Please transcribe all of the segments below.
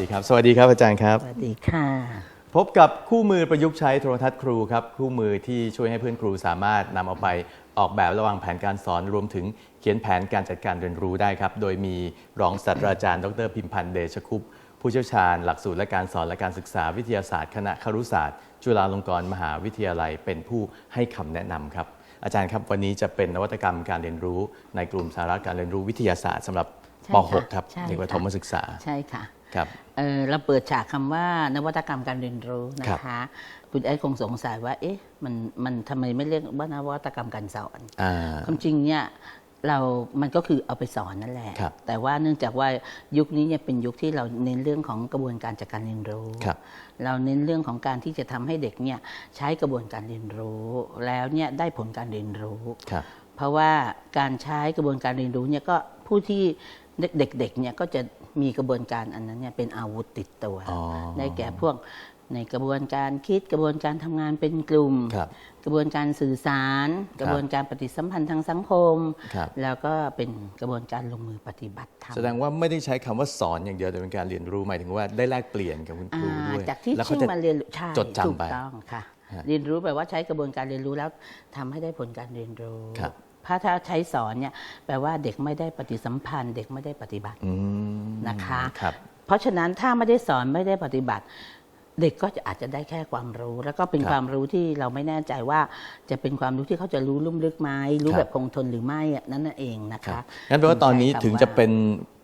ดีค่ะสวัสดีครับ สวัสดีครับอาจารย์ครับ สวัสดีค่ะ พบกับคู่มือประยุกต์ใช้โทรทัศน์ครูครับ คู่มือที่ช่วยให้เพื่อนครูสามารถนำเอาไปออกแบบระวางแผนการสอนรวมถึงเขียนแผนการจัดการเรียนรู้ได้ครับ โดยมีรองศาสตราจารย์ ดรพิมพันธ์เดชคุปต์ผู้เชี่ยวชาญ หลักสูตรและการสอนและการศึกษาวิทยาศาสตร์ คณะครุศาสตร์ จุฬาลงกรณ์มหาวิทยาลัย เป็นผู้ให้คำแนะนำครับ อาจารย์ครับวันนี้จะเป็นนวัตกรรมการเรียนรู้ ในกลุ่มสาระการเรียนรู้วิทยาศาสตร์สำหรับใช่ปค่ะ .6 ครับใช่เด็กประถมศึกษาใช่ค่ะ ครับเอ่อเราเปิดฉากคำว่านวัตกรรมการเรียนรู้นะคะคุณไอ้คงสงสัยว่า เอ๊ะมันมันทำไมไม่เรียกว่านวัตกรรมการสอนอ่าความจริงเนี่ยเรา มันก็คือเอาไปสอนนั่นแหละครับแต่ว่าเนื่องจากว่ายุคนี้เนี่ยเป็นยุคที่เราเน้นเรื่องของกระบวนการจัดการเรียนรู้ครับเราเน้นเรื่องของการที่จะทำให้เด็กเนี่ยใช้กระบวนการเรียนรู้ แล้วเนี่ยได้ผลการเรียนรู้ครับเพราะว่าการใช้กระบวนการเรียนรู้เนี่ยก็ผู้ที่เด็กๆเนี่ยก็จะ มีกระบวนการอันนั้นเนี่ยเป็นอาวุธติดตัวอ๋อได้แก่พวกในกระบวนการคิดกระบวนการทำงานเป็นกลุ่มครับกระบวนการสื่อสาร กระบวนการปฏิสัมพันธ์ทางสังคมครับแล้วก็เป็นกระบวนการลงมือปฏิบัติทำแสดงว่าไม่ได้ใช้คำว่าสอนอย่างเดียวแต่เป็นการเรียนรู้หมายถึงว่าได้แลกเปลี่ยนกับคุณครูอ่าด้วยจากที่แล้วเขาชื่อจะมาเรียนรู้ใช่จดจำถูกไปต้องค่ะฮะเรียนรู้แปลว่าใช้กระบวนการเรียนรู้แล้วทำให้ได้ผลการเรียนรู้ ครับถ้าถ้าใช้สอนเนี่ยแปลว่าเด็กไม่ได้ปฏิสัมพันธ์ เด็กไม่ได้ปฏิบัติอืมนะคะครับเพราะฉะนั้นถ้าไม่ได้สอนไม่ได้ปฏิบัติ เด็กก็จะอาจจะได้แค่ความรู้ แล้วก็เป็นครับความรู้ที่เราไม่แน่ใจว่า จะเป็นความรู้ที่เขาจะรู้ลุ่มลึกไหมรู้ครับแบบคงทนหรือไม่อะนั่นนะเองนะครัคะบงั้นแปลว่าตอนนี้ใช้คำถึงจะเป็นเอ่อ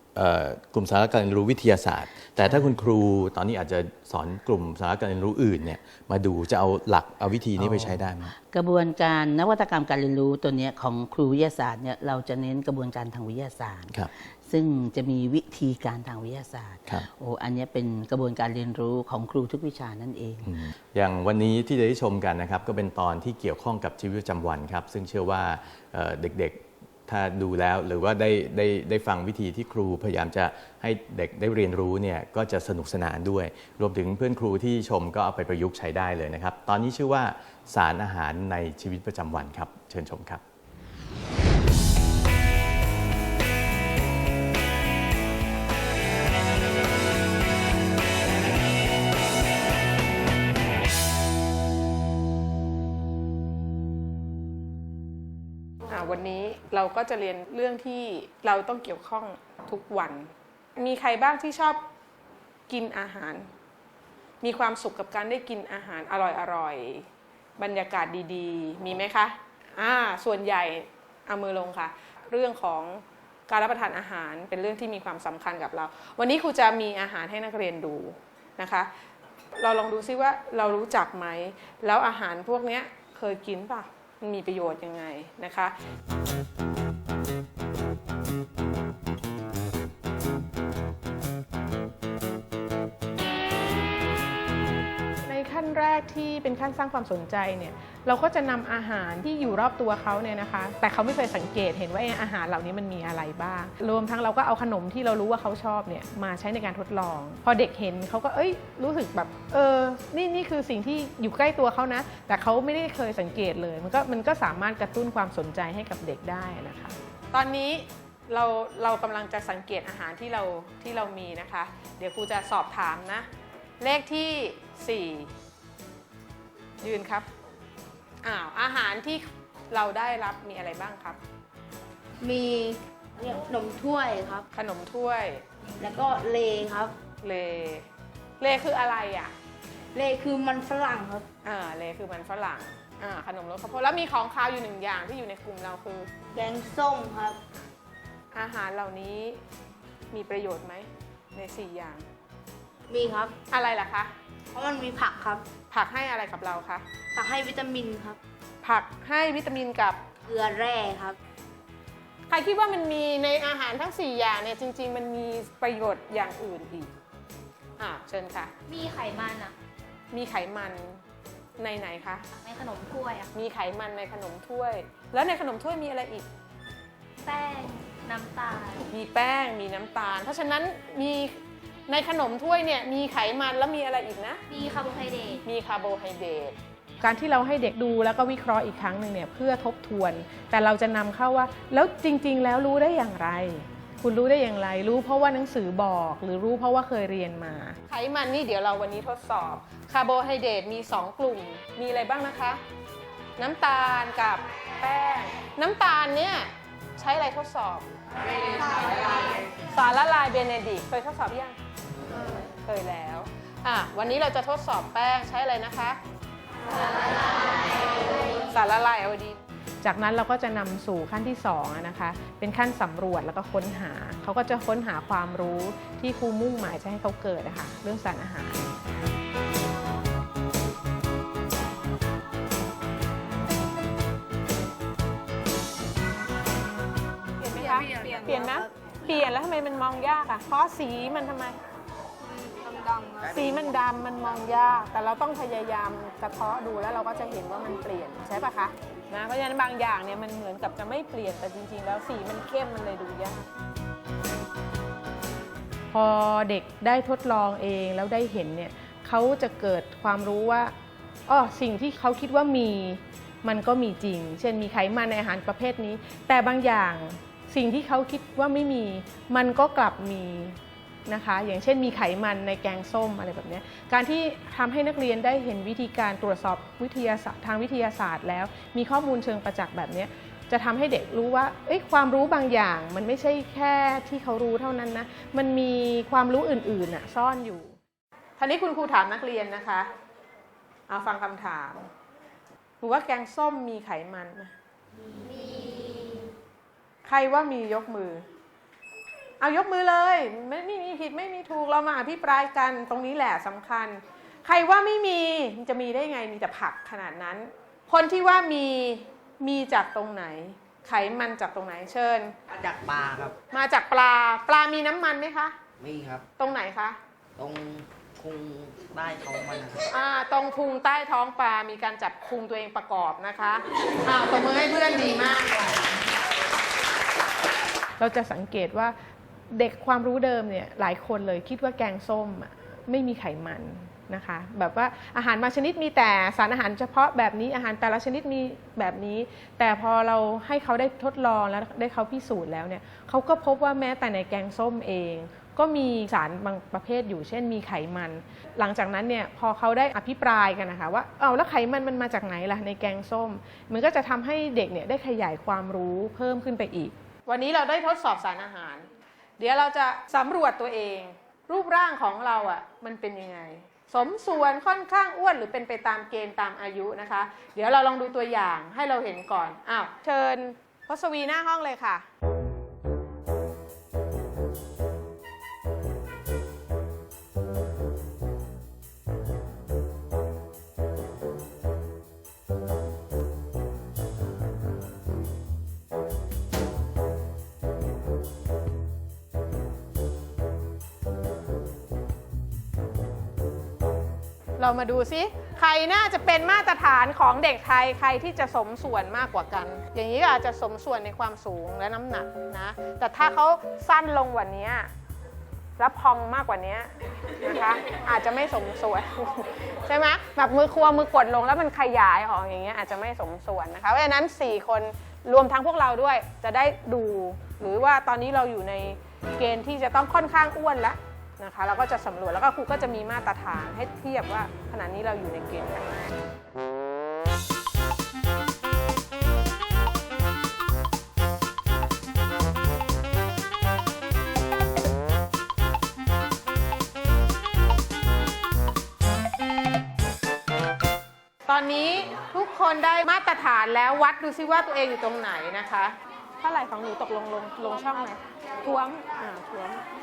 กลุ่มสาระการเรียนรู้วิทยาศาสตร์ แต่ถ้าคุณครูตอนนี้อาจจะสอนกลุ่มสาระการเรียนรู้อื่นเนี่ยมาดูจะเอาหลักเอาวิธีนี้ไปใช้ได้ไหมกระบวนการนวัตกรรมการเรียนรู้ตัวเนี้ยของครูวิทยาศาสตร์เนี่ยเราจะเน้นกระบวนการทางวิทยาศาสตร์ครับซึ่งจะมีวิธีการทางวิทยาศาสตร์ครับโอ้อันเนี้ยเป็นกระบวนการเรียนรู้ของครูทุกวิชานั่นเองอืมอย่างวันนี้ที่จะได้ชมกันนะครับก็เป็นตอนที่เกี่ยวข้องกับชีวิตประจำวันครับซึ่งเชื่อว่าเอ่อเด็กๆ ถ้าดูแล้วหรือว่าได้ได้ได้ฟังวิธีที่ครูพยายามจะให้เด็กได้เรียนรู้เนี่ยก็จะสนุกสนานด้วย รวมถึงเพื่อนครูที่ชมก็เอาไปประยุกต์ใช้ได้เลยนะครับ ตอนนี้ชื่อว่าสารอาหารในชีวิตประจำวันครับ เชิญชมครับ ก็จะเรียนเรื่องที่เราต้องเกี่ยวข้องทุกวัน มีใครบ้างที่ชอบกินอาหาร มีความสุขกับการได้กินอาหารอร่อยๆ บรรยากาศดีๆ มีไหมคะอ่าส่วนใหญ่เอามือลงค่ะ เรื่องของการรับประทานอาหารเป็นเรื่องที่มีความสำคัญกับเรา วันนี้ครูจะมีอาหารให้นักเรียนดูนะคะ เราลองดูซิว่าเรารู้จักไหม แล้วอาหารพวกนี้เคยกินป่ะ มันมีประโยชน์ยังไงนะคะ แรกที่เป็นขั้นสร้างความสนใจเนี่ยเราก็จะนำอาหารที่อยู่รอบตัวเขาเนี่ยนะคะ แต่เขาไม่เคยสังเกตเห็นว่าเอ๊ะอาหารเหล่านี้มันมีอะไรบ้าง รวมทั้งเราก็เอาขนมที่เรารู้ว่าเขาชอบเนี่ยมาใช้ในการทดลอง พอเด็กเห็นเขาก็เอ้ยรู้สึกแบบเออนี่นี่คือสิ่งที่อยู่ใกล้ตัวเขานะ แต่เขาไม่ได้เคยสังเกตเลย มันก็มันก็สามารถกระตุ้นความสนใจให้กับเด็กได้นะคะ ตอนนี้เราเรากำลังจะสังเกตอาหารที่เราที่เรามีนะคะ เดี๋ยวครูจะสอบถามนะ เลขที่ 4 ยืนครับอ้าวอาหารที่เราได้รับมีอะไรบ้างครับ มีเนี่ยขนมถ้วยครับ ขนมถ้วย แล้วก็เลครับ เลเลคืออะไรอะ เลคือมันฝรั่งครับ อ่าเลคือมันฝรั่งอ่าขนมรสข้าวโพดแล้วมีของคาวอยู่หนึ่งอย่างที่อยู่ในกลุ่มเราคือ แกงส้มครับ อาหารเหล่านี้มีประโยชน์ไหมใน4อย่าง มีครับ อะไรล่ะคะ เพราะมันมีผักครับ ผักให้อะไรกับเราคะผักให้วิตามินครับ ผักให้วิตามินกับเกลือแร่ครับ ใครคิดว่ามันมีในอาหารทั้ง 4 อย่างเนี่ยจริง ๆ มันมีประโยชน์อย่างอื่นอีกอ่าเชิญค่ะ มีไขมันอะมีไขมันในไหนคะในขนมถ้วยอะมีไขมันในขนมถ้วย แล้วในขนมถ้วยมีอะไรอีก แป้งน้ำตาล มีแป้งมีน้ำตาล เพราะฉะนั้นมี ในขนมถ้วยเนี่ยมีไขมันแล้วมีอะไรอีกนะ มีคาร์โบไฮเดรตมีคาร์โบไฮเดรตการที่เราให้เด็กดูแล้วก็วิเคราะห์อีกครั้งหนึ่งเนี่ยเพื่อทบทวน แต่เราจะนำเข้าว่า แล้วจริง ๆ แล้วรู้ได้อย่างไร คุณรู้ได้อย่างไร รู้เพราะว่าหนังสือบอก หรือรู้เพราะว่าเคยเรียนมา ไขมันนี่เดี๋ยวเราวันนี้ทดสอบคาร์โบไฮเดรตมี 2 กลุ่ม มีอะไรบ้างนะคะ น้ำตาลกับแป้ง น้ำตาลเนี่ยใช้อะไรทดสอบ สารละลายเบเนดิกต์เคยทดสอบยัง เคยแล้วอะวันนี้เราจะทดสอบแป้งใช้อะไรนะคะ สารละลายไอโอดีนจากนั้นเราก็จะนำสู่ขั้นที่2อะนะคะ เป็นขั้นสำรวจแล้วก็ค้นหา เขาก็จะค้นหาความรู้ที่ครูมุ่งหมายจะให้เขาเกิดนะคะเรื่องสารอาหาร เปลี่ยนไหมคะ เปลี่ยนเปลี่ยนไหมเปลี่ยนแล้วทำไมมันมองยากอะเพราะสีมันทำไม ดำๆครับสีมันดำมันมองยาก แต่เราต้องพยายามกระเทาะดูแล้วเราก็จะเห็นว่ามันเปลี่ยนใช่ปะคะนะเพราะฉะนั้นบางอย่างเนี่ยมันเหมือนกับจะไม่เปลี่ยนแต่จริง ๆ แล้วสีมันเข้มมันเลยดูยาก พอเด็กได้ทดลองเองแล้วได้เห็นเนี่ยเขาจะเกิดความรู้ว่าอ๋อสิ่งที่เขาคิดว่ามีมันก็มีจริง เช่นมีไขมันในอาหารประเภทนี้ แต่บางอย่างสิ่งที่เขาคิดว่าไม่มี มันก็กลับมี นะคะ อย่างเช่นมีไขมันในแกงส้มอะไรแบบเนี้ยการที่ทำให้นักเรียนได้เห็นวิธีการตรวจสอบวิทยาศาสตร์ทางวิทยาศาสตร์แล้ว มีข้อมูลเชิงประจักษ์แบบเนี้ยจะทำให้เด็กรู้ว่าเอ้ยความรู้บางอย่างมันไม่ใช่แค่ที่เขารู้เท่านั้นนะ มันมีความรู้อื่นๆน่ะซ่อนอยู่ทีนี้คุณครูถามนักเรียนนะคะ เอาฟังคำถามหนูว่าแกงส้มมีไขมันไหมมี ใครว่ามียกมือ เอายกมือเลย ไม่ไม่มีผิดไม่มีถูกเรามาอภิปรายกันตรงนี้แหละสำคัญ ใครว่าไม่มีมันจะมีได้ไงมีแต่ผักขนาดนั้น คนที่ว่ามีมีจากตรงไหน ไขมันจากตรงไหนเชิญ มาจากปลาครับ มาจากปลาปลามีน้ำมันไหมคะ มีครับ ตรงไหนคะตรงคุงใต้ท้องมันนะครับอ่าตรงพุงใต้ท้องปลา มีการจับพุงตัวเองประกอบนะคะอ่าตบมือให้เพื่อนดีมากเราจะสังเกตว่า เด็กความรู้เดิมเนี่ยหลายคนเลยคิดว่าแกงส้มไม่มีไขมันนะคะแบบว่าอาหารบาชนิดมีแต่สารอาหารเฉพาะแบบนี้อาหารแต่ละชนิดมีแบบนี้ แต่พอเราให้เขาได้ทดลองแล้วได้เขาพิสูจน์แล้วเนี่ยเขาก็พบว่าแม้แต่ในแกงส้มเอง ก็มีสารบางประเภทอยู่ เช่นมีไขมัน หลังจากนั้นเนี่ยพอเขาได้อภิปรายกันนะคะว่าเอาแล้วไขมันมันมาจากไหนล่ะในแกงส้ม มันก็จะทำให้เด็กเนี่ยได้ขยายความรู้เพิ่มขึ้นไปอีก วันนี้เราได้ทดสอบสารอาหาร เดี๋ยวเราจะสำรวจตัวเอง รูปร่างของเราอะมันเป็นยังไง สมส่วนค่อนข้างอ้วนหรือเป็นไปตามเกณฑ์ตามอายุนะคะ เดี๋ยวเราลองดูตัวอย่างให้เราเห็นก่อนอ้าวเชิญพศวีหน้าห้องเลยค่ะ เรามาดูซิใครน่าจะเป็นมาตรฐานของเด็กไทยใครที่จะสมส่วนมากกว่ากัน อย่างนี้ก็อาจจะสมส่วนในความสูงและน้ำหนักนะ แต่ถ้าเขาสั้นลงกว่านี้แล้วพองมากกว่านี้นะคะ อาจจะไม่สมส่วนใช่ไหมแบบมือครัวมือกดลงแล้วมันขยายออกอย่างเงี้ยอาจจะไม่สมส่วนนะคะเพราะฉะนั้น 4 คนรวมทั้งพวกเราด้วยจะได้ดู หรือว่าตอนนี้เราอยู่ในเกณฑ์ที่จะต้องค่อนข้างอ้วนแล้ว นะคะเราก็จะสำรวจแล้วก็ครูก็จะมีมาตรฐานให้เทียบว่าขณะนี้เราอยู่ในเกณฑ์ไหนตอนนี้ทุกคนได้มาตรฐานแล้ววัดดูซิว่าตัวเองอยู่ตรงไหนนะคะเท่าไหร่ของหนูตกลงลงลงช่องไหนท้วมอ่าท้วมส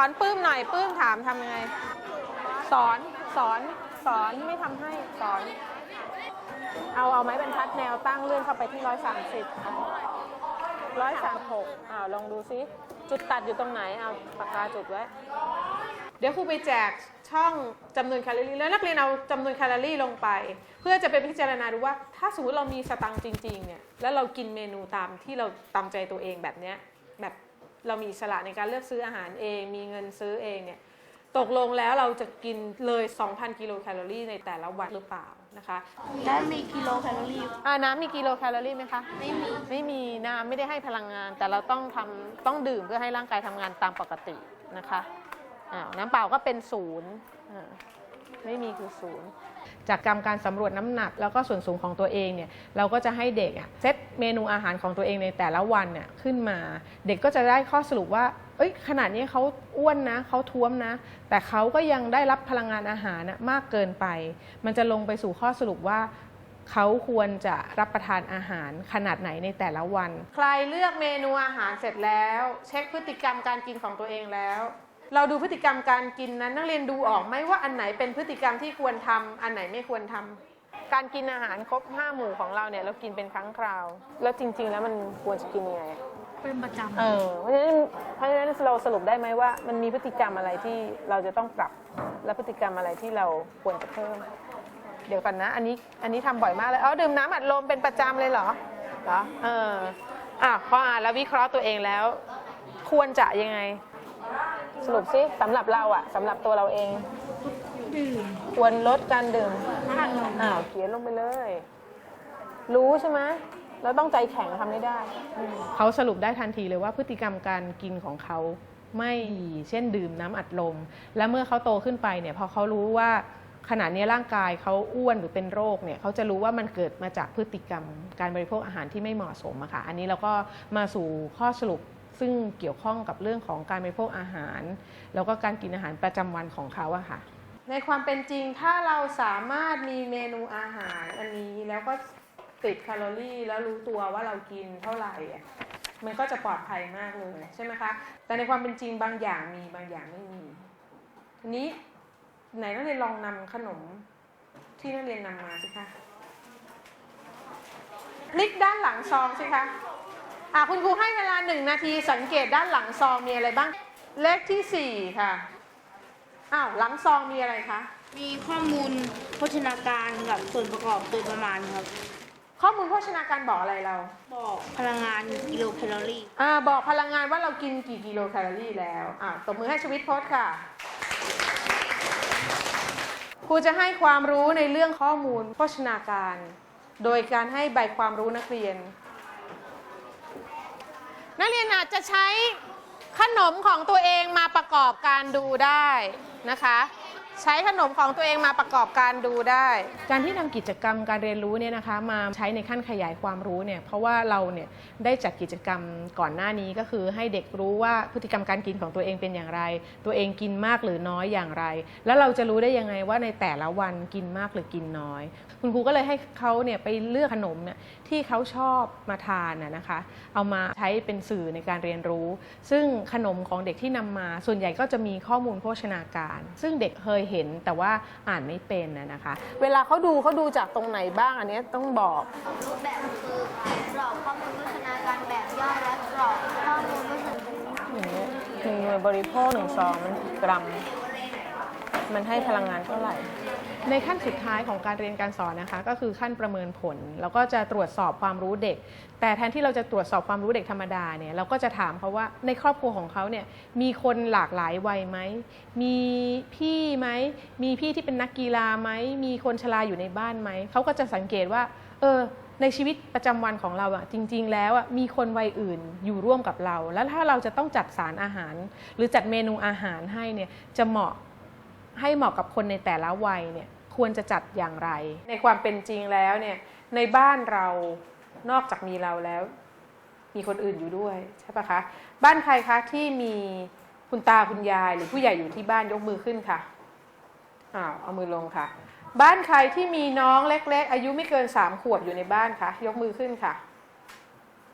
อนปื้มหน่อยปื้มถามทำยังไง สอนสอนสอนไม่ทำให้สอน เอาเอาไม้บรรทัดแนวตั้งเลื่อนเข้าไปที่ร้อยสามสิบร้อยสามหกอ้าวลองดูซิ จุดตัดอยู่ตรงไหนเอาปากกาจุดไว้ เดี๋ยวครูไปแจกช่องจำนวนแคลอรี่แล้วนักเรียนเอาจำนวนแคลอรี่ลงไป เพื่อจะไปพิจารณาดูว่า ถ้าสมมติเรามีสตังค์จริงๆเนี่ยแล้วเรากินเมนูตามที่เราตามใจตัวเองแบบเนี้ยแบบ เรามีอิสละในการเลือกซื้ออาหารเอง มีเงินซื้อเองเนี่ยตกลงแล้วเราจะกินเลย 2,000 กิโลแคลอรี่ในแต่ละวันหรือเปล่านะคะแล้วมีกิโลแคลอรี่อ่าน้ำมีกิโลแคลอรี่ไหมคะไม่มีไม่มีน้ำไม่ได้ให้พลังงาน แต่เราต้องทำต้องดื่มเพื่อให้ร่างกายทำงานตามปกตินะคะอ้าวน้ำเปล่าก็เป็นศูนย์อ่าไม่มีคือศูนย์ จากกรรมการสำรวจน้ำหนัก แล้วก็ส่วนสูงของตัวเองเนี่ยเราก็จะให้เด็กอะเซตเมนูอาหารของตัวเองในแต่ละวันเนี่ยขึ้นมา เด็กก็จะได้ข้อสรุปว่าเอ้ยขนาดนี้เขาอ้วนนะเขาท้วมนะ แต่เขาก็ยังได้รับพลังงานอาหารนะมากเกินไป มันจะลงไปสู่ข้อสรุปว่าเขาควรจะรับประทานอาหารขนาดไหนในแต่ละวัน ใครเลือกเมนูอาหารเสร็จแล้ว เช็คพฤติกรรมการกินของตัวเองแล้ว เราดูพฤติกรรมการกินนั้นนักเรียนดูออกไหมว่าอันไหนเป็นพฤติกรรมที่ควรทำอันไหนไม่ควรทำการกินอาหารครบห้าหมู่ของเราเนี่ยเรากินเป็นครั้งคราว แล้วจริง ๆ แล้วมันควรจะกินยังไงเป็นประจำเออเพราะฉะนั้นเพราะฉะนั้นเราสรุปได้ไหมว่า มันมีพฤติกรรมอะไรที่เราจะต้องปรับ และพฤติกรรมอะไรที่เราควรจะเพิ่ม เดี๋ยวก่อนนะ อันนี้อันนี้ทำบ่อยมากเลยเออดื่มน้ำอัดลมเป็นประจำเลยเหรอเหรอเอออะพออ่านแล้ววิเคราะห์ตัวเองแล้ว ควรจะยังไง สรุปสิสำหรับเราอะสำหรับตัวเราเอง ดื่มควรลดการดื่ม น้ำอัดลมอ้าวเขียนลงไปเลย รู้ใช่ไหมแล้วต้องใจแข็งทำไม่ได้ เขาสรุปได้ทันทีเลยว่าพฤติกรรมการกินของเขาไม่ดีเช่นดื่มน้ำอัดลม และเมื่อเขาโตขึ้นไปเนี่ยพอเขารู้ว่าขณะนี้ร่างกายเขาอ้วนหรือเป็นโรคเนี่ยเขาจะรู้ว่ามันเกิดมาจากพฤติกรรมการบริโภคอาหารที่ไม่เหมาะสมอะค่ะอันนี้เราก็มาสู่ข้อสรุป ซึ่งเกี่ยวข้องกับเรื่องของการบริโภคอาหาร แล้วก็การกินอาหารประจำวันของเขาอะค่ะ ในความเป็นจริงถ้าเราสามารถมีเมนูอาหารอันนี้แล้วก็ติดแคลอรี่แล้วรู้ตัวว่าเรากินเท่าไหร่มันก็จะปลอดภัยมากเลยใช่ไหมคะ แต่ในความเป็นจริงบางอย่างมีบางอย่างไม่มีทีนี้ไหนนักเรียนลองนำขนมที่นักเรียนนำมาสิคะ ลิกด้านหลังซองสิคะ อะคุณครูให้เวลาหนึ่งนาทีสังเกตด้านหลังซองมีอะไรบ้าง เลขที่สี่ค่ะ อ้าวหลังซองมีอะไรคะ มีข้อมูลโภชนาการกับส่วนประกอบโดยประมาณครับ ข้อมูลโภชนาการบอกอะไรเรา บอกพลังงานกิโลแคลอรี่ อ่าบอกพลังงานว่าเรากินกี่กิโลแคลอรี่แล้วอ่าตบมือให้ชวิตโพสค่ะ ครูจะให้ความรู้ในเรื่องข้อมูลโภชนาการ โดยการให้ใบความรู้นักเรียน นักเรียนอาจจะใช้ขนมของตัวเองมาประกอบการดูได้นะคะ ใช้ขนมของตัวเองมาประกอบการดูได้ การที่นำกิจกรรมการเรียนรู้เนี่ยนะคะ มาใช้ในขั้นขยายความรู้เนี่ยเพราะว่าเราเนี่ยได้จัดกิจกรรมก่อนหน้านี้ก็คือ ให้เด็กรู้ว่าพฤติกรรมการกินของตัวเองเป็นอย่างไร ตัวเองกินมากหรือน้อยอย่างไร แล้วเราจะรู้ได้ยังไงว่าในแต่ละวันกินมากหรือกินน้อย คุณครูก็เลยให้เขาเนี่ยไปเลือกขนมเนี่ยที่เขาชอบมาทานน่ะนะคะ เอามาใช้เป็นสื่อในการเรียนรู้ ซึ่งขนมของเด็กที่นำมา ส่วนใหญ่ก็จะมีข้อมูลโภชนาการ ซึ่งเด็กเคยเห็นแต่ว่าอ่านไม่เป็นนะนะคะ เวลาเขาดูเขาดูจากตรงไหนบ้างอันเนี้ยต้องบอกรูปแบบคือกรอบข้อมูลโภชนาการแบบย่อยและกรอบข้อมูลโภชนาการอย่างเงี้ยหนึ่งหน่วยบริโภคหนึ่งซองมันกี่กรัม มันให้พลังงานเท่าไหร่ ในขั้นสุดท้ายของการเรียนการสอนนะคะ ก็คือขั้นประเมินผล แล้วก็จะตรวจสอบความรู้เด็ก แต่แทนที่เราจะตรวจสอบความรู้เด็กธรรมดาเนี่ยเราก็จะถามเขาว่าในครอบครัวของเขาเนี่ยมีคนหลากหลายวัยไหมมีพี่ไหมมีพี่ที่เป็นนักกีฬาไหมมีคนชราอยู่ในบ้านไหมเขาก็จะสังเกตว่า เออในชีวิตประจำวันของเราอะจริง ๆ แล้วอะมีคนวัยอื่นอยู่ร่วมกับเรา แล้วถ้าเราจะต้องจัดสารอาหาร หรือจัดเมนูอาหารให้เนี่ยจะเหมาะ ให้เหมาะกับคนในแต่ละวัยเนี่ยควรจะจัดอย่างไร ในความเป็นจริงแล้วเนี่ยในบ้านเรานอกจากมีเราแล้ว มีคนอื่นอยู่ด้วยใช่ปะคะ บ้านใครคะที่มีคุณตาคุณยายหรือผู้ใหญ่อยู่ที่บ้านยกมือขึ้นค่ะอ้าวเอามือลงค่ะ บ้านใครที่มีน้องเล็ก ๆ อายุไม่เกินสามขวบอยู่ในบ้านคะยกมือขึ้นค่ะ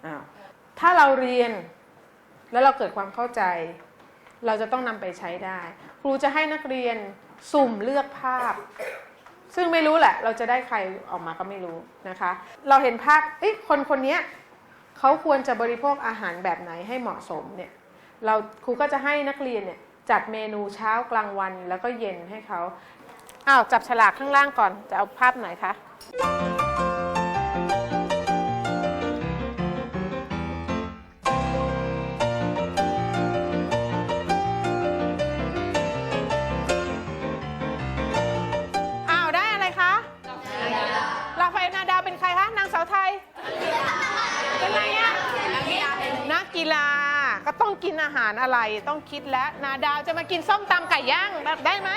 อ้าวถ้าเราเรียนแล้วเราเกิดความเข้าใจ เราจะต้องนำไปใช้ได้ ครูจะให้นักเรียนสุ่มเลือกภาพ ซึ่งไม่รู้แหละ เราจะได้ใครออกมาก็ไม่รู้นะคะ เราเห็นภาพเอ้คนคนนี้เขาควรจะบริโภคอาหารแบบไหนให้เหมาะสมเนี่ยเราครูก็จะให้นักเรียนเนี่ยจัดเมนูเช้ากลางวันแล้วก็เย็นให้เขาอ้าวจับฉลากข้างล่างก่อนจะเอาภาพไหนคะอ้าวได้อะไรคะีฬาก็ต้องกินอาหารอะไรต้องคิดแล้วนาดาวจะมากินส้มตำไก่ย่างแบบได้ไหม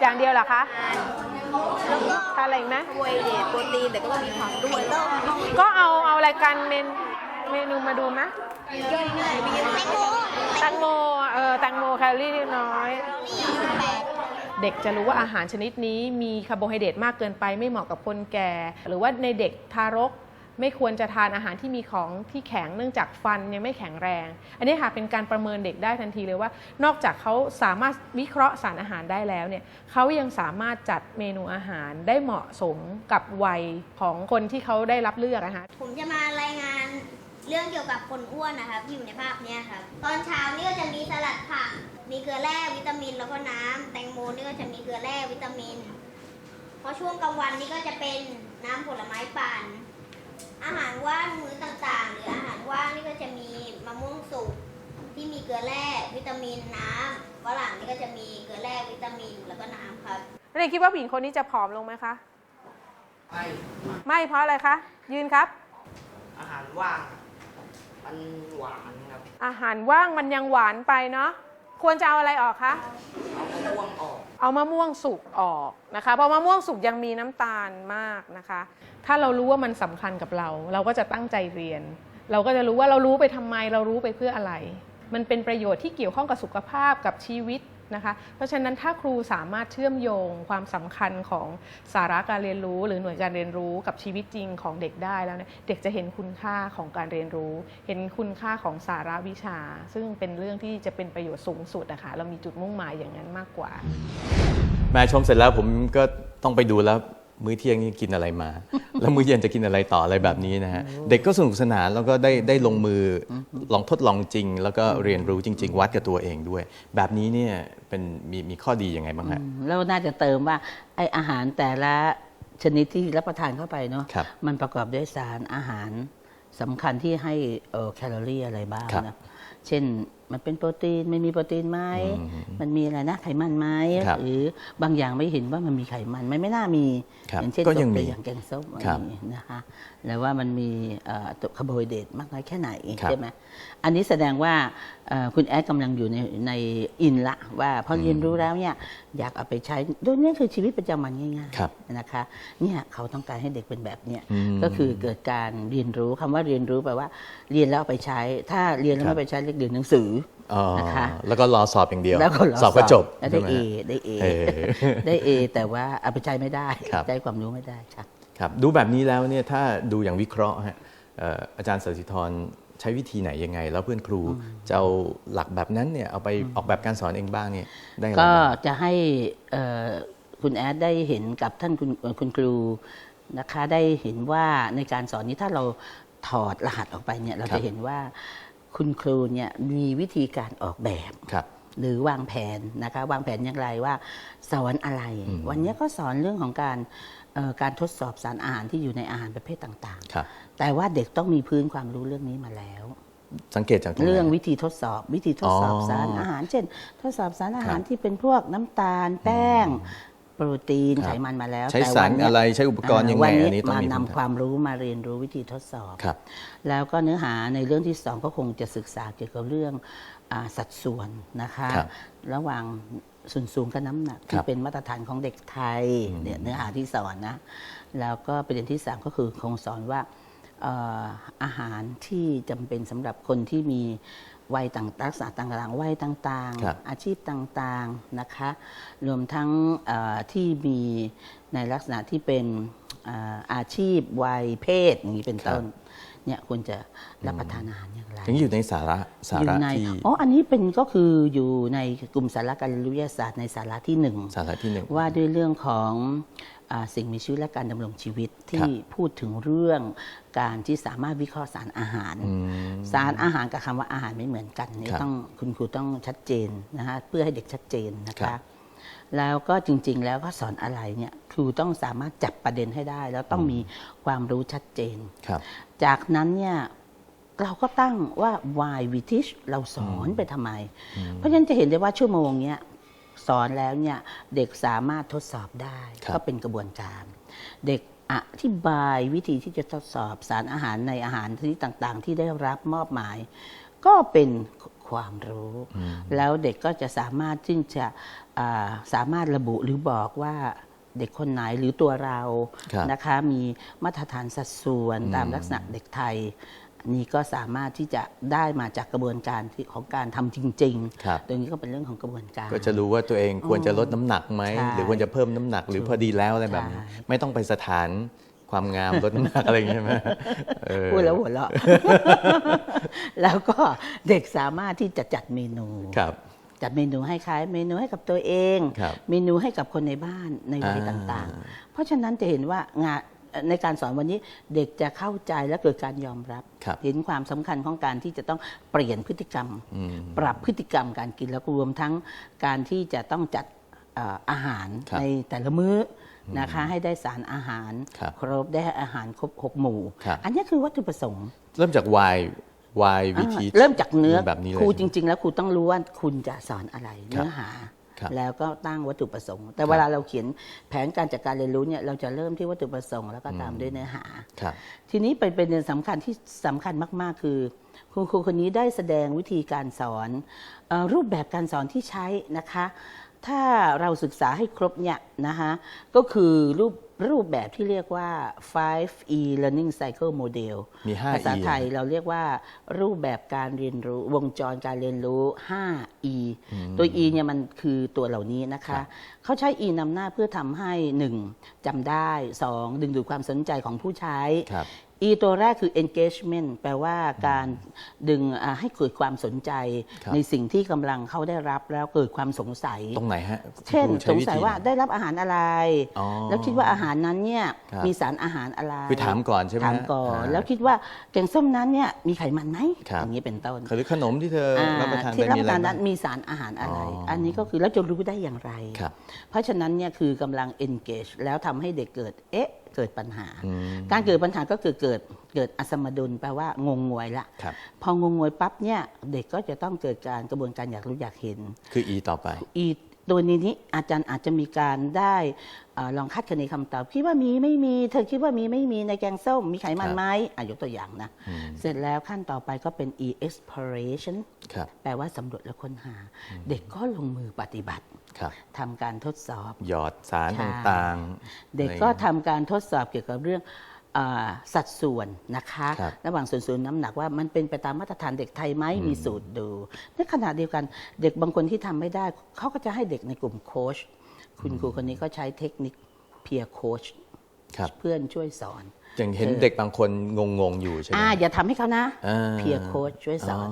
อย่างเดียวเหรอคะทานอะไรอีกไหมโวยเดทโปรตีนแต่ก็ต้องมีผักด้วยแล้วก็เอาเอารายการเมนเมนูมาดูไหมย่อยง่ายมีแตงโมแตงโมเออแตงโมแคลอรี่น้อย เด็กจะรู้ว่าอาหารชนิดนี้มีคาร์โบไฮเดรตมากเกินไปไม่เหมาะกับคนแก่ หรือว่าในเด็กทารก ไม่ควรจะทานอาหารที่มีของที่แข็งเนื่องจากฟันยังไม่แข็งแรง อันนี้ค่ะเป็นการประเมินเด็กได้ทันทีเลยว่า นอกจากเขาสามารถวิเคราะห์สารอาหารได้แล้วเนี่ยเขายังสามารถจัดเมนูอาหารได้เหมาะสมกับวัยของคนที่เขาได้รับเลือกนะคะผมจะมารายงานเรื่องเกี่ยวกับคนอ้วนนะครับที่อยู่ในภาพนี้ครับตอนเช้านี่ก็จะมีสลัดผัก มีเกลือแร่วิตามิน แล้วก็น้ำแตงโมนี่ก็จะมีเกลือแร่วิตามินพอช่วงกลางวันนี่ก็จะเป็นน้ำผลไม้ปั่น อาหารว่างมื้อต่างๆ หรืออาหารว่างนี่ก็จะมีมะม่วงสุกที่มีเกลือแร่วิตามินน้ำฝรั่งนี่ก็จะมีเกลือแร่วิตามินแล้วก็น้ำครับเด็กคิดว่าผู้หญิงคนนี้จะผอมลงไหมคะ ไม่ไม่เพราะอะไรคะ ยืนครับ อาหารว่าง มันหวานครับ อาหารว่างมันยังหวานไปเนาะ ควรจะเอาอะไรออกคะ เอามะม่วงออก เอามะม่วงสุกออกนะคะ เพราะมะม่วงสุกยังมีน้ำตาลมากนะคะ ถ้าเรารู้ว่ามันสำคัญกับเรา เราก็จะตั้งใจเรียน เราก็จะรู้ว่าเรารู้ไปทำไม เรารู้ไปเพื่ออะไร มันเป็นประโยชน์ที่เกี่ยวข้องกับสุขภาพกับชีวิต นะคะ เพราะฉะนั้นถ้าครูสามารถเชื่อมโยงความสำคัญของสาระการเรียนรู้ หรือหน่วยการเรียนรู้กับชีวิตจริงของเด็กได้แล้วเนี่ยเด็กจะเห็นคุณค่าของการเรียนรู้ เห็นคุณค่าของสาระวิชา ซึ่งเป็นเรื่องที่จะเป็นประโยชน์สูงสุดนะคะเรามีจุดมุ่งหมายอย่างนั้นมากกว่า แม่ชมเสร็จแล้วผมก็ต้องไปดูแล้ว มื้อเที่ยงนี่กินอะไรมา แล้วมื้อเย็นจะกินอะไรต่ออะไรแบบนี้นะฮะเด็กก็สนุกสนานแล้วก็ได้ได้ลงมืออลองทดลองจริง แล้วก็เรียนรู้จริง ๆ วัดกับตัวเองด้วย แบบนี้เนี่ยเป็นมีมีข้อดียังไงบ้างฮะแล้วน่าจะเติมว่าไออาหารแต่ละชนิดที่รับประทานเข้าไปเนาะครับมันประกอบด้วยสารอาหารสำคัญที่ให้เอ่อแคลอรี่อะไรบ้างครับนะเช่น มันเป็นโปรตีนมันมีโปรตีนไหมอืมมันมีอะไรนะไขมันไหมครับหรือบางอย่างไม่เห็นว่ามันมีไขมันมันไม่น่ามีครับอย่างเช่นก็ยังตัวมีอย่างแกงส้มอะไรครับอย่างนี้นะคะแล้วว่ามันมีเอ่อตัวคาร์โบไฮเดรตมากน้อยแค่ไหนครับใช่ไหมอันนี้แสดงว่าเอ่อคุณแอดกำลังอยู่ในในอินละว่าพอเรียนรู้แล้วเนี่ยอยากเอาไปใช้โดยนี่คือชีวิตประจำวันง่ายครับๆนะคะเนี่ยเขาต้องการให้เด็กเป็นแบบเนี้ยอืมก็คือเกิดการเรียนรู้คำว่าเรียนรู้แปลว่า เรียนแล้วเอาไปใช้ ถ้าเรียนแล้วครับไม่ไปใช้เรียกเรียนหนังสืออ๋อนะคะแล้วก็รอสอบอย่างเดียวแล้วก็รสอบก็จบแล้วใช่ได้ไหมเอฮะได้เอเออได้เอแต่ว่าเอาไปใช้ไม่ได้ครับได้ความรู้ไม่ได้ค่ะ ครับดูแบบนี้แล้วเนี่ยถ้าดูอย่างวิเคราะห์ฮะเอ่ออาจารย์สศิธรใช้วิธีไหนยังไง แล้วเพื่อนครูจะเอาหลักแบบนั้นเนี่ยเอาไปออกแบบการสอนเองบ้างเนี่ยได้อะไรก็บ้างจะให้เอ่อคุณแอดได้เห็นกับท่านคุณเอ่อคุณครูนะคะได้เห็นว่าในการสอนนี้ถ้าเราถอดรหัสออกไปเนี่ยเราครัจะบเห็นว่าคุณครูเนี่ยมีวิธีการออกแบบครับหรือวางแผนนะคะวางแผนอย่างไรว่าสอนอะไรอืมวันนี้ก็สอนเรื่องของการเอ่อ การทดสอบสารอาหารที่อยู่ในอาหารประเภทต่างครับ ๆ แต่ว่าเด็กต้องมีพื้นความรู้เรื่องนี้มาแล้ว สังเกตจากตรงไหน เรื่องวิธีทดสอบวิธีทดสอบอ๋อสารอาหาร เช่น ทดสอบสารอาหารครับที่เป็นพวกน้ำตาลแป้งโปรตีนครับไขมันมาแล้วใช้แต่สารวันเนี้ยอะไรใช้อุปกรณ์ยังไงวันอันี้นนี้ต้องมามีนำพื้นฐานความรู้มาเรียนรู้วิธีทดสอบครับแล้วก็เนื้อหาในเรื่องที่สองก็คงจะศึกษาเกี่ยวกับเรื่องอาสัดส่วนนะคะครับระหว่างส่วนสูงกับน้ำหนักคที่รับเป็นมาตรฐานของเด็กไทยอืมเนี่ยเนื้อหาที่สอนนะแล้วก็ประเด็นที่สามก็คือคงสอนว่าเอ่ออาหารที่จำเป็นสำหรับคนที่มี วัยต่างลักษณะต่างๆวัยต่างครับ ๆ อาชีพต่างๆนะคะ รวมทั้งเอ่อที่มีในลักษณะที่เป็นเอ่ออาชีพวัยเพศอย่างนี้เป็นต้น เนี่ยควรจะรับประทานอาหารอย่างไรถึงอยู่ในสาระสาอยู่ระในที่อ๋ออันนี้เป็นก็คืออยู่ในกลุ่มสาระการเรียนรู้วิทยาศาสตร์ในสาระที่หนึ่งสาระที่หนึ่งว่าด้วยเรื่องของอาสิ่งมีชีวิตและการดำรงชีวิตครัที่บพูดถึงเรื่องการที่สามารถวิเคราะห์สารอาหารอืมสารอาหารกับคำว่าอาหารไม่เหมือนกันนี่ครับต้องคุณครูต้องชัดเจนนะฮะเพื่อให้เด็กชัดเจนนะครัคะบ แล้วก็จริง ๆ แล้วก็สอนอะไรเนี่ยครูต้องสามารถจับประเด็นให้ได้ แล้วต้องมีความรู้ชัดเจนครับจากนั้นเนี่ยเราก็ตั้งว่า why we teach เราสอนไปทำไม เพราะฉะนั้นจะเห็นได้ว่าชั่วโมงเนี้ยสอนแล้วเนี่ยเด็กสามารถทดสอบได้ครับก็เป็นกระบวนการ เด็กอธิบายวิธีที่จะทดสอบสารอาหารในอาหารชนิดต่างๆ ที่ได้รับมอบหมาย ก็เป็นความรู้ แล้วเด็กก็จะสามารถที่จะอ่า สามารถระบุหรือบอกว่าเด็กคนไหนหรือตัวเราครับนะคะมีมาตรฐานสัดส่วนตามลักษณะเด็กไทยอันนี้ก็สามารถที่จะได้มาจากกระบวนการที่ของการทำจริงครับๆตรงนี้ก็เป็นเรื่องของกระบวนการ ก็จะรู้ว่าตัวเองควรจะลดน้ำหนักไหมใช่หรือควรจะเพิ่มน้ำหนักหรือพอดีแล้วอะไรแบบนี้ใช่ไม่ต้องไปสถานความงามลดน้ำหนักอะไรอย่างเงี้ยใช่ไหมเออพูดแล้วหัวเราะแล้วก็เด็กสามารถที่จะจัดเมนูครับ จัดเมนูให้ใครเมนูให้กับตัวเอง ครับเมนูให้กับคนในบ้านในวัยอ่า ต่างๆ เพราะฉะนั้นจะเห็นว่างานเอ่อในการสอนวันนี้เด็กจะเข้าใจและเกิดการยอมรับ ครับเห็นความสำคัญของการที่จะต้องเปลี่ยนพฤติกรรม อืม ปรับพฤติกรรมการกินแล้วก็รวมทั้งการที่จะต้องจัดเอ่ออาหารครับในแต่ละมื้ออนะคะให้ได้สารอาหารครับครบได้อาหารครบหกหมู่ ครับ อันนี้คือวัตถุประสงค์ เริ่มจากวาย วายวิธีอ่าเริ่มจากเนื้อแบบนี้เลยครูจใช่ไหมริง ๆ แล้วครูต้องรู้ว่าคุณจะสอนอะไรครับเนื้อหาครับแล้วก็ตั้งวัตถุประสงค์ แต่ครับเวลาเราเขียนแผนการจัดการเรียนรู้เนี่ยเราจะเริ่มที่วัตถุประสงค์แล้วก็ตามด้วยเนื้อหาครับทีนี้ไปเป็นเรื่องสำคัญที่สำคัญมาก ๆ คือคุณครูคนนี้ได้แสดงวิธีการสอนเออรูปแบบการสอนที่ใช้นะคะ ถ้าเราศึกษาให้ครบเนี่ยนะคะก็คือรูป รูปแบบที่เรียกว่า 5E Learning Cycle Model มี 5E ภาษาไทยเราเรียกว่า รูปแบบการเรียนรู้วงจรการเรียนรู้ 5E ตัว E เนี่ยมันคือตัวเหล่านี้นะครัคะบเขาใช้ E นำหน้าเพื่อทำให้ 1. จำได้ 2. ดึงดูดความสนใจของผู้ใช้ครับ E ตัวแรกคือ engagement แปลว่าการดึงอ่าให้เกิดความสนใจครับในสิ่งที่กำลังเขาได้รับแล้วเกิดความสงสัย ตรงไหนฮะ เช่นครูสใช้งวิสัยธีว่าได้รับอาหารอะไรอ๋อแล้วคิดว่าอาหารนั้นเนี่ยครับมีสารอาหารอะไรคือถามก่อนใช่ไหมถามก่อนอ่าแล้วคิดว่าแกงส้มนั้นเนี่ยมีไขมันไหมครับอย่างนี้เป็นต้นหรือขนมที่เธออรับประทานไปที่รับมีประอะไรทานบ้านั้งนมีสารอาหารอะไรอ๋ออัอันนี้ก็คือแล้วจะรู้ได้อย่างไรครับเพราะฉะนั้นเนี่ยคือกำลัง engage แล้วทำให้เด็กเกิดเอ๊ะ เกิดปัญหาอืมการเกิดปัญหาก็คือเกิดเกิดอสมดุลแปลว่างงงวยละครับพองงงวยปั๊บเนี่ยเด็กก็จะต้องเกิดการกระบวนการอยากรู้อยากเห็น คือ E ต่อไปอีตัวนี้นี้อาจารย์อาจจะมีการได้เอ่อลองคาดคะเนคำตอบคิดว่ามีไม่มี เธอคิดว่ามีไม่มีในแกงส้มมีไขมันครับไหมอะยกตัวอย่างนะอืมเสร็จแล้วขั้นต่อไปก็เป็น e exploration ครับแปลว่าสำรวจและค้นหา เด็กก็ลงมือปฏิบัติครับ ทำการทดสอบ หยอดสารใช่ต่างๆ เด็กก็ทำการทดสอบเกี่ยวกับเรื่องอาสัดส่วนนะคะครับระหว่างส่วนสูงน้ำหนักว่ามันเป็นไปตามมาตรฐานเด็กไทยไหมมีสูตรดู ในขณะเดียวกันเด็กบางคนที่ทำไม่ได้ เขาก็จะให้เด็กในกลุ่มโค้ชคุณครูคนนี้ก็ใช้เทคนิคเพียร์โค้ชครับเพื่อนช่วยสอน อย่างเห็นเออเด็กบางคนงงๆอยู่ใช่ไหมอ่าอย่าทำให้เขานะอ่าเพียร์โค้ชช่วยสอน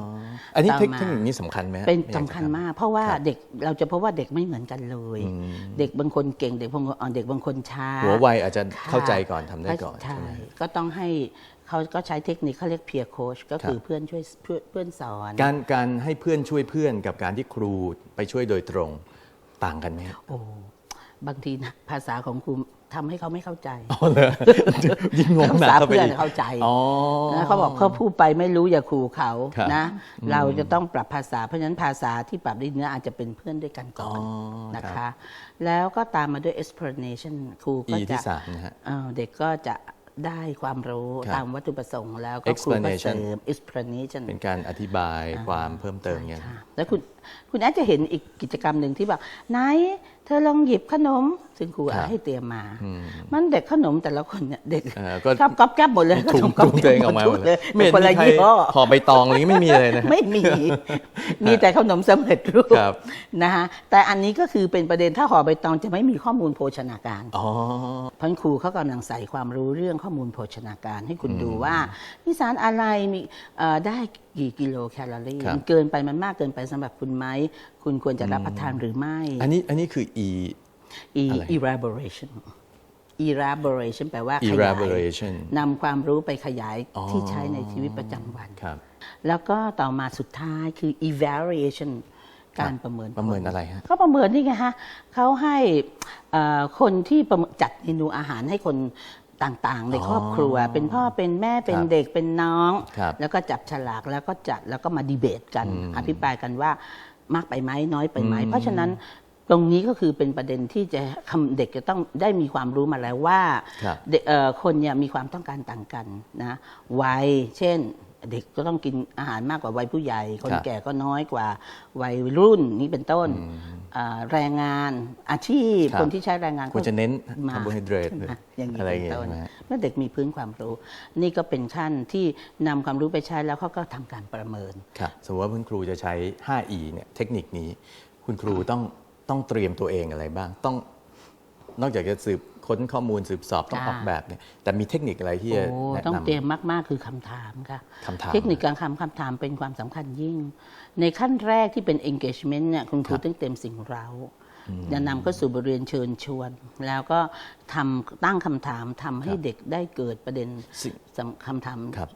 อันนี้ต่อเทคมาเทคนิคนี้สำคัญไหมฮะเป็นไอยสำจะคัญถมาก เพราะว่าครับเด็กเราจะพบว่าเด็กไม่เหมือนกันเลยอืมเด็กบางคนเก่งเด็กบางคนอ่อนเด็กบางคนช้าหัววัยอาจจะเข้าใจก่อนทำได้ก่อนใช่ใช่ไหมก็ต้องให้เขาก็ใช้เทคนิคเขาเรียก peer coach ก็คือครับเพื่อนช่วยเพื่อนเพื่อนสอน การการให้เพื่อนช่วยเพื่อนกับการที่ครูไปช่วยโดยตรงต่างกันไหมฮะโอ้ บางทีนะภาษาของครูทำให้เขาไม่เข้าใจอ๋อเหรอยิ่งงงหนักภาษาเข้าไปเพื่อนอีกเข้าใจอ๋อนะเขาบอกเขาพูดไปไม่รู้อย่าขู่เขาครับนะเราจะต้องปรับภาษาเพราะฉะนั้นภาษาที่ปรับได้เนื้ออาจจะเป็นเพื่อนด้วยกันก่อนอ๋อนะครัคะบแล้วก็ตามมาด้วย explanation ครูก็ E จะที่สามนะฮะเอ่อเด็กก็จะได้ความรู้ครับตามวัตถุประสงค์แล้วก็ครูก็ Explanation เสริม explanation เป็นการอธิบายความเพิ่มเติมเงี้ยใช่ค่ะแล้วคุณคุณแอดจะเห็นอีกกิจกรรมหนึ่งที่แบบไหน เธอลองหยิบขนม ซึ่งครูครับให้เตรียมมาอืมมันเด็กขนมแต่ละคนเนี่ยเด็กเออก็ชอบก๊อบแก๊บหมดเลยถุงก๊อบถุงตัวเองออกมาหมดเลยไม่คนละใครยี่ห้อห่อใบตองอะไรนี้ไม่มีเลยนะฮะไม่มี มีแต่ขนมสำเร็จรูปครับนะคะแต่อันนี้ก็คือเป็นประเด็นถ้าห่อใบตองจะไม่มีข้อมูลโภชนาการอ๋อเพราะครูเขากำลังใส่ความรู้เรื่องข้อมูลโภชนาการ ให้คุณดูว่ามีสารอะไรมีเอ่อได้ กี่กิโลแคลอรี่ครับมันเกินไปมันมากเกินไปสำหรับคุณไหมคุณควรจะรับประทานหรือไม่ อันนี้อันนี้คือ E E อะไร elaboration elaboration แปลว่าขยาย elaboration นำความรู้ไปขยายอ๋อที่ใช้ในชีวิตประจำวันครับแล้วก็ต่อมาสุดท้ายคือ evaluation การประเมินประเมินผลอะไรฮะก็ประเมินนี่ไงฮะเขาให้เอ่อคนที่ประเมินจัดเมนูอาหารให้คน ต่างๆ ในอ๋อครอบครัว เป็นพ่อเป็นแม่เป็นครับเด็กเป็นน้องครับแล้วก็จับฉลากแล้วก็จัดแล้วก็มาดีเบตกันอืมอภิปรายกันว่ามากไปไหมน้อยไปไหมอืมเพราะฉะนั้นตรงนี้ก็คือเป็นประเด็นที่จะคำเด็กจะต้องได้มีความรู้มาแล้วว่าครับเด็กเอ่อคนเนี่ยมีความต้องการต่างกันนะวัยเช่น เด็กก็ต้องกินอาหารมากกว่าวัยผู้ใหญ่ คนครับแก่ก็น้อยกว่าวัยรุ่นนี้เป็นต้นอ่าแรงงานอาชีพครับคนที่ใช้แรงงานควรจะเน้นมาคาร์โบไฮเดรตใช่ไหมอย่างนี้อะไรอเป็ย่างนเงี้ยต้นใช่ไหมฮะเมื่อเด็กมีพื้นความรู้ นี่ก็เป็นขั้นที่นำความรู้ไปใช้แล้วเขาก็ทำการประเมินครับสมมติว่าคุณครูจะใช้ 5E เนี่ยเทคนิคนี้ คุณครูต้องต้องเตรียมตัวเองอะไรบ้างต้องนอกจากจะสืบ ค้นข้อมูลสืบสอบต้องจ้าออกแบบเนี่ยแต่มีเทคนิคอะไรที่จะโอ้แนะต้องนำเตรียมมาก ๆ คือคำถามค่ะคำถามเทคนิคการคำคำถามเป็นความสำคัญยิ่ง ในขั้นแรกที่เป็น engagement เนี่ยคุณครูครับต้องเต็มสิ่งเราจะนำเข้าสู่บทเรียนเชิญชวน แล้วก็ทำตั้งคำถามทำให้เด็กได้เกิดประเด็นสิ่งสำคำถามครับ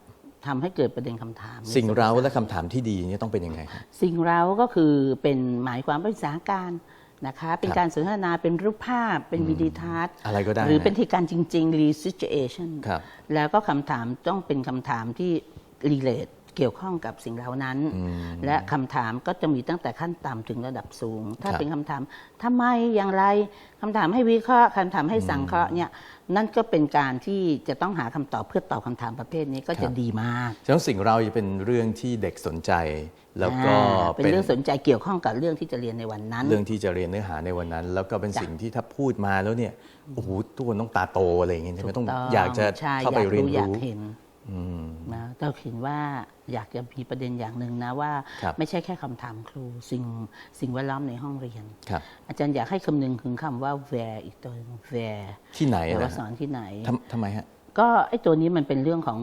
ทำให้เกิดประเด็นคำถาม สิ่งเร้าและคำถามที่ดีเนี่ยต้องเป็นยังไงครับสิ่งเราก็คือเป็นหมายความเป็นสถานการณ์ นะคะ เป็นครับการสนทนาเป็นรูปภาพเป็นวิดีทัศน์อะไรก็ได้หรือนะเป็นที่การจริงๆ re situation ครับแล้วก็คำถามต้องเป็นคำถามที่ relate เกี่ยวข้องกับสิ่งเหล่านั้น และคำถามก็จะมีตั้งแต่ขั้นต่ำถึงระดับสูง ถ้าครับเป็นคำถามทำไมอย่างไรคำถามให้วิเคราะห์คำถามให้สังเคราะห์เนี่ยนั่นก็เป็นการที่จะต้องหาคำตอบเพื่อตอบคำถามประเภทนี้ก็จะดีมากฉะนั้นสิ่งเราจะเป็นเรื่องที่เด็กสนใจ แล้วก็อ่าเป็นเรื่องสนใจเกี่ยวข้องกับเรื่องที่จะเรียนในวันนั้น เรื่องที่จะเรียนเนื้อหาในวันนั้น แล้วก็เป็นจ้ะสิ่งที่ถ้าพูดมาแล้วเนี่ยโอ้โหทุกคนต้องตาโตอะไรอย่างเงี้ยใช่ไหมต้องถูอยากจะใช่เข้าไปอยากเรียนอยากรู้เห็ นอืมนะเราเห็นว่าอยากจะมีประเด็นอย่างหนึ่งนะว่าครับไม่ใช่แค่คำถามครูสิ่งสิ่งแวดล้อมในห้องเรียนครับอาจารย์อยากให้คำนึงถึงคำว่า where อีกตัวหนึง where ที่ไหนแต่นะว่าสอนที่ไหนทำทำไมฮะก็ไอ้ตัวนี้มันเป็นเรื่องของ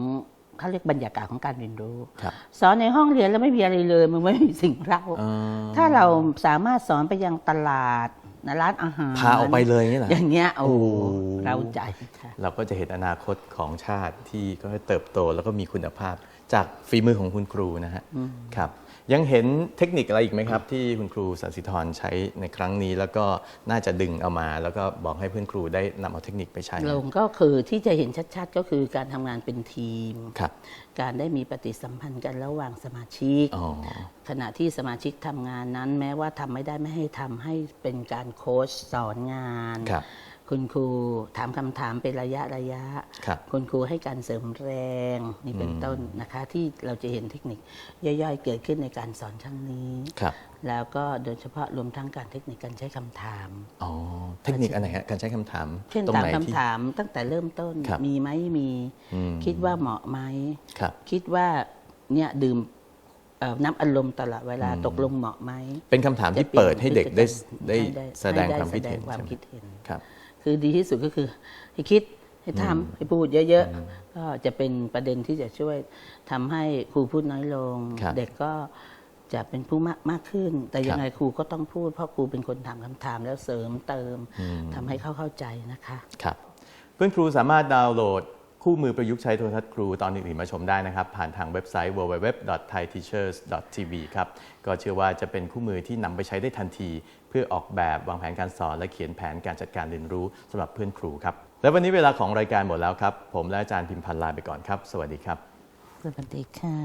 เขาเรียกบรรยากาศของการเรียนรู้ครับสอนในห้องเรียนแล้วไม่มีอะไรเลย มันไม่มีสิ่งเราเอ่อถ้าเราสามารถสอนไปยังตลาด นะร้านอาหารพาออกไปเลยอย่างนี้เหรออย่างเงี้ยโอ้โอ้เราใจค่ะเราก็จะเห็นอนาคตของชาติที่ก็เติบโตแล้วก็มีคุณภาพจากฝีมือของคุณครูนะฮะครับ ยังเห็นเทคนิคอะไรอีกไหมครับ ที่คุณครูสันสิธรใช้ในครั้งนี้ แล้วก็น่าจะดึงเอามา แล้วก็บอกให้เพื่อนครูได้นำเอาเทคนิคไปใช้ลงก็คือที่จะเห็นชัดๆ ก็คือการทำงานเป็นทีม ครับการได้มีปฏิสัมพันธ์กันระหว่างสมาชิก อ๋อ ขณะที่สมาชิกทำงานนั้น แม้ว่าทำไม่ได้ไม่ให้ทำให้เป็นการโค้ชสอนงาน ครับ คุณครูถามคำถามเป็นระยะระยะครับ คุณครูให้การเสริมแรงนี่เป็นต้นนะคะ ที่เราจะเห็นเทคนิคย่อยๆ เกิดขึ้นในการสอนครั้งนี้ครับแล้วก็โดยเฉพาะรวมทั้งการเทคนิคการใช้คำถามอ๋อเทคนิคอันไหนฮะการใช้คำถามเช่นตรงตามไหนคำที่ถามตั้งแต่เริ่มต้นครับมีไหมมีอืมคิดว่าเหมาะไหมครับคิดว่าเนี่ยดื่มเอ่อน้ำอารมณ์ตลอดเวลาอืมตกลงเหมาะไหมเป็นคำถามที่เปิดให้เด็กได้จะเปได้ลี่ยนพฤติกรรมแสดงความคิดเห็นแสดงความใช่ไหมคิดเห็นครับ คือดีที่สุดก็คือให้คิดให้ทำให้พูดเยอะๆ ก็จะเป็นประเด็นที่จะช่วยทำให้ครูพูดน้อยลง ครับเด็กก็จะเป็นผู้มากมากขึ้น แต่ยังไงครูก็ต้องพูดเพราะครูเป็นคนถามคำถามแล้วเสริมเติมทำให้เขาเข้าใจนะคะ ครับเพื่อนครูสามารถดาวน์โหลดคู่มือประยุกต์ใช้โทรทัศน์ครูตอนอื่นๆมาชมได้นะครับ ผ่านทางเว็บไซต์ www.thaiteachers.tv ครับ ก็เชื่อว่าจะเป็นคู่มือที่นำไปใช้ได้ทันที เพื่อออกแบบวางแผนการสอน และเขียนแผนการจัดการเรียนรู้สำหรับเพื่อนครูครับ และวันนี้เวลาของรายการหมดแล้วครับ ผมและอาจารย์พิมพันธ์ลาไปก่อนครับ สวัสดีครับ สวัสดีค่ะ